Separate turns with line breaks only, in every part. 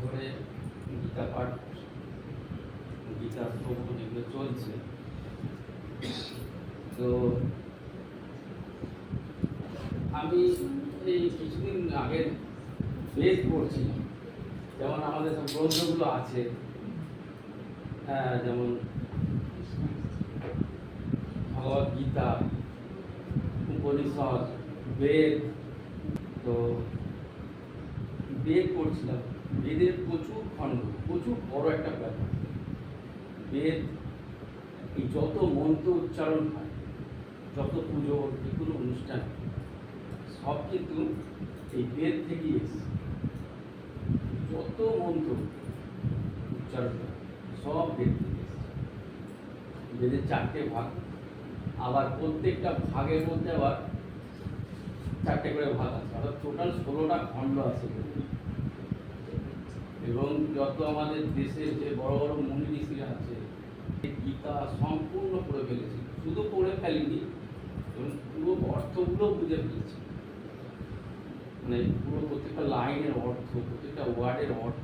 ধরে গীতা পাঠ, গীতা শ্রবণ এগুলো চলছে। তো আমি এই কিছুদিন আগে বেদ পড়ছিলাম। যেমন আমাদের সব গ্রন্থগুলো আছে হ্যাঁ যেমন ভগবত গীতা, উপনিষদ, বেদ, তো বেদ পড়ছিলাম। বেদের প্রচুর খণ্ড, প্রচুর বড় একটা ব্যাপার। বেদ যত মন্ত্র উচ্চারণ হয়, যত পুজো, যে কোনো অনুষ্ঠান, সব কিন্তু এই বেদ থেকেই এসেছে। যত মন্ত্র উচ্চারণ হয়, সব বেদ থেকে এসেছে। বেদের চারটে ভাগ, আবার প্রত্যেকটা ভাগের মধ্যে আবার চারটে করে ভাগ আছে। অর্থাৎ টোটাল ষোলোটা খণ্ড আছে। এবং যত আমাদের দেশের যে বড় বড় মুনি ঋষিরা আছে গীতা সম্পূর্ণ পড়ে ফেলেছে। শুধু পড়ে ফেলেনি, এবং পুরো অর্থগুলো বুঝে ফেলেছে। মানে পুরো প্রত্যেকটা লাইনের অর্থ, প্রত্যেকটা ওয়ার্ডের অর্থ।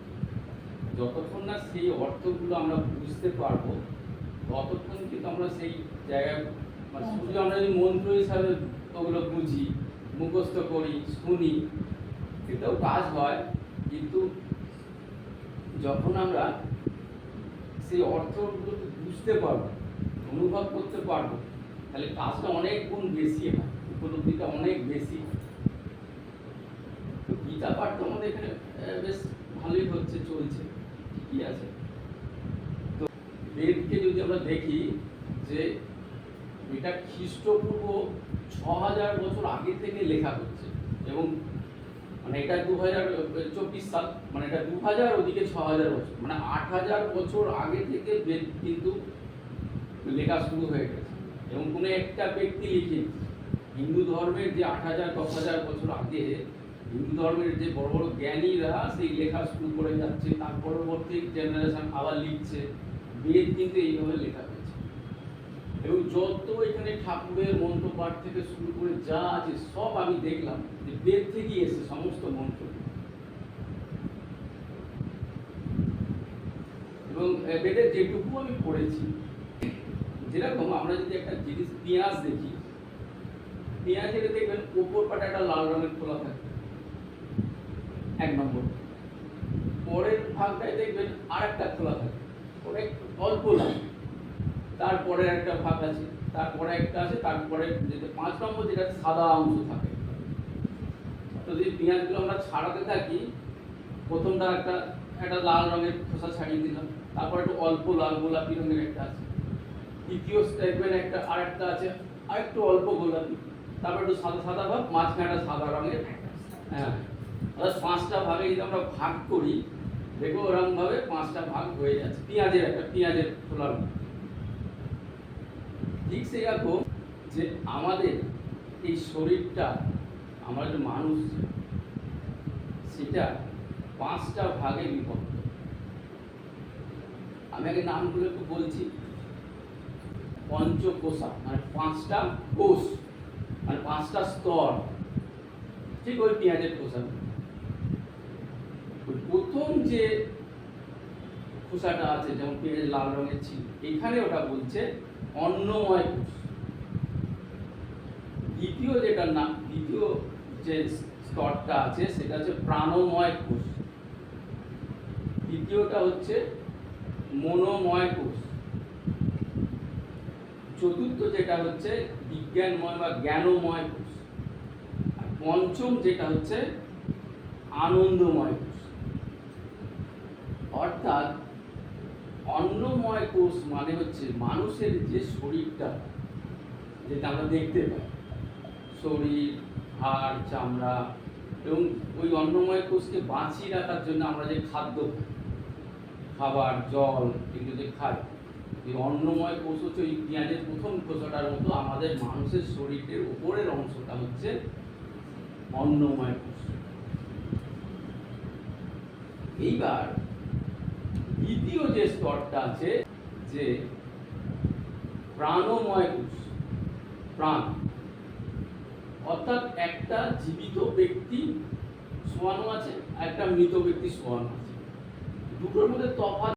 যতক্ষণ না সেই অর্থগুলো আমরা বুঝতে পারব, ততক্ষণ কিন্তু আমরা সেই জায়গায় মানে শুধু আমরা যদি মন্ত্র হিসাবে ওগুলো বুঝি, মুখস্থ করি, শুনি সেটাও কাজ হয়। কিন্তু যখন আমরা সেই অর্থগুলো বুঝতে পারব, অনুভব করতে পারব, তাহলে কাজটা অনেক গুণ বেশি হয়, উপলব্ধিটা অনেক বেশি। গীতা পাঠ তো আমাদের এখানে বেশ ভালোই হচ্ছে, চলছে, ঠিকই আছে। তো বেদকে যদি আমরা দেখি যে এটা খ্রিস্টপূর্ব ছ হাজার বছর আগে থেকে লেখা হচ্ছে এবং মানে এটা দু হাজার, চব্বিশ সাল মানে এটা দু হাজার, ওদিকে ছ হাজার বছর মানে আট হাজার বছর আগে থেকে বেদ কিন্তু লেখা শুরু হয়ে গেছে। এবং কোনো একটা ব্যক্তি লিখে হিন্দু ধর্মের যে আট হাজার, দশ হাজার বছর আগে হিন্দু ধর্মের যে বড় বড় জ্ঞানীরা সেই লেখা শুরু করে যাচ্ছে, তার পরবর্তী জেনারেশন আবার লিখছে। বেদ কিন্তু এইভাবে লেখা হয়েছে। এবং যত এখানে ঠাকুরের মন্ত্র পাঠ থেকে শুরু করে যা আছে সব আমি দেখলাম যে বেদ থেকেই এসে সমস্ত মন্ত্র। এবং বেদের যেটুকু আমি পড়েছি, যেরকম আমরা যদি একটা জিনিস পেঁয়াজ দেখি পেঁয়াজের দেখবেন ওপর পাটা একটা লাল রঙের খোলা থাকে, এক নম্বর। পরের ভাগটায় দেখবেন আর একটা খোলা থাকে, ওটা অল্প লাল তারপরে একটা ভাগ আছে তারপরে একটা আছে তারপরে যেটা পাঁচ নম্বর যেটা সাদা অংশ থাকে। যদি পেঁয়াজগুলো আমরা ছাড়াতে থাকি প্রথমটা একটা একটা লাল রঙের খোসা ছাড়িয়ে দিলাম, তারপর একটু অল্প লাল গোলাপি রঙের একটা আছে। দ্বিতীয় টাইপের একটা, আরেকটা আছে আর একটু অল্প গোলাপি, তারপর একটু সাদা সাদা ভাব মাঝখানে একটা সাদা রঙের। হ্যাঁ অর্থাৎ পাঁচটা ভাগে যদি আমরা ভাগ করি, দেখব ওরকম ভাবে পাঁচটা ভাগ হয়ে যাচ্ছে, পেঁয়াজের একটা, পেঁয়াজের খোলার মতো। ঠিক সেরকম যে আমাদের এই শরীরটা আমাদের মানুষ, সেটা পাঁচটা ভাগে বিভক্ত। আমি আগে নামগুলো একটু বলছি। পঞ্চকোষা মানে পাঁচটা কোষ মানে পাঁচটা স্তর। ঠিক ওই পেঁয়াজের ওই প্রথম যে খোসাটা আছে, যেমন পেঁয়াজ লাল রঙের ছিল। এখানে ওটা বলছে অন্নময় কোষ দ্বিতীয় যেটা নাম দ্বিতীয় যে স্তরটা আছে, সেটা হচ্ছে প্রাণময় কোষ তৃতীয়টা হচ্ছে মনোময় কোষ চতুর্থ যেটা হচ্ছে বিজ্ঞানময় বা জ্ঞানময় কোষ আর পঞ্চম যেটা হচ্ছে আনন্দময় কোষ অর্থাৎ কোষ মানে হচ্ছে মানুষের যে শরীরটা, যেটা আমরা দেখতে পাই। শরীর, হাড়, চামড়া এবং ওই অন্নময় কোষকে বাঁচিয়ে রাখার জন্য আমরা যে খাদ্য খাবার, জল এগুলো যে খাই, এই অন্নময় কোষ হচ্ছে ওই পেঁয়াজের প্রথম কোষটার মতো আমাদের মানুষের শরীরের উপরের অংশটা হচ্ছে অন্নময় কোষ। এইবার দ্বিতীয় যে স্তরটা আছে যে প্রাণময় কোষ প্রাণ, অর্থাৎ একটা জীবিত ব্যক্তি শোয়ানো আছে একটা মৃত ব্যক্তি শোয়ানো আছে। দুটোর মধ্যে তফাৎ